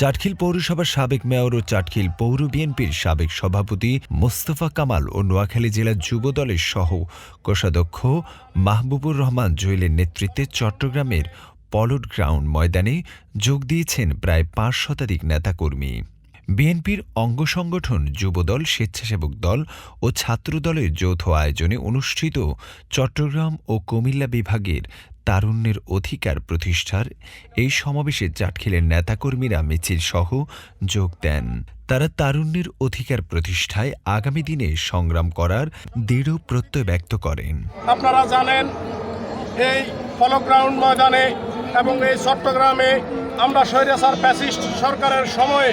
চাটখিল পৌরসভার সাবেক মেয়র ও চাটখিল পৌর বিএনপির সাবেক সভাপতি মোস্তফা কামাল ও নোয়াখালী জেলা যুব দলের সহ কোষাধ্যক্ষ মাহবুবুর রহমান জুয়েলের নেতৃত্বে চট্টগ্রামের পলট গ্রাউন্ড ময়দানে যোগ দিয়েছেন প্রায় পাঁচ শতাধিক নেতাকর্মী। বিএনপির অঙ্গ সংগঠন যুবদল স্বেচ্ছাসেবক দল ও ছাত্রদলের যৌথ আয়োজনে অনুষ্ঠিত চট্টগ্রাম ও কুমিল্লা বিভাগের তারুণ্যের অধিকার প্রতিষ্ঠার এই সমাবেশে জাটখিলের নেতাকর্মীরা মিছিল সহ যোগ দেন। তারা তারুণ্যের অধিকার প্রতিষ্ঠায় আগামী দিনে সংগ্রাম করার দৃঢ় প্রত্যয় ব্যক্ত করেন। আপনারা জানেন, এই পলো গ্রাউন্ড ময়দানে এবং এই চট্টগ্রামে আমরা স্বৈরাচার প্যাসিস্ট সরকারের সময়ে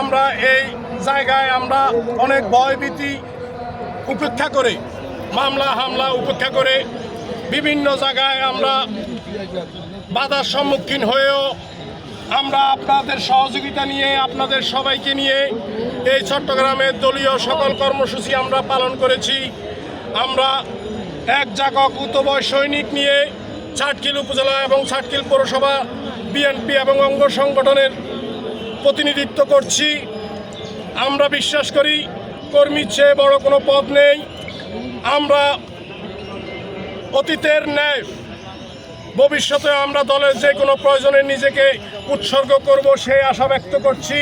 আমরা এই জায়গায় আমরা অনেক ভয়ভীতি উপেক্ষা করে, মামলা, হামলা উপেক্ষা করে বিভিন্ন জায়গায় আমরা বাধার সম্মুখীন হয়েও আমরা আপনাদের সহযোগিতা নিয়ে, আপনাদের সবাইকে নিয়ে এই চট্টগ্রামের দলীয় সকল কর্মসূচি আমরা পালন করেছি। আমরা এক জাগক উতবয় সৈনিক নিয়ে ছাটকিল উপজেলা এবং ছাটকিল পৌরসভা বিএনপি এবং অঙ্গ সংগঠনের প্রতিনিধিত্ব করছি। আমরা বিশ্বাস করি, কর্মীর চেয়ে বড় কোনো পদ নেই। আমরা অতীতের ন্যায়। ভবিষ্যতে আমরা দলের যে কোনো প্রয়োজনে নিজেকে উৎসর্গ করব সেই আশা ব্যক্ত করছি।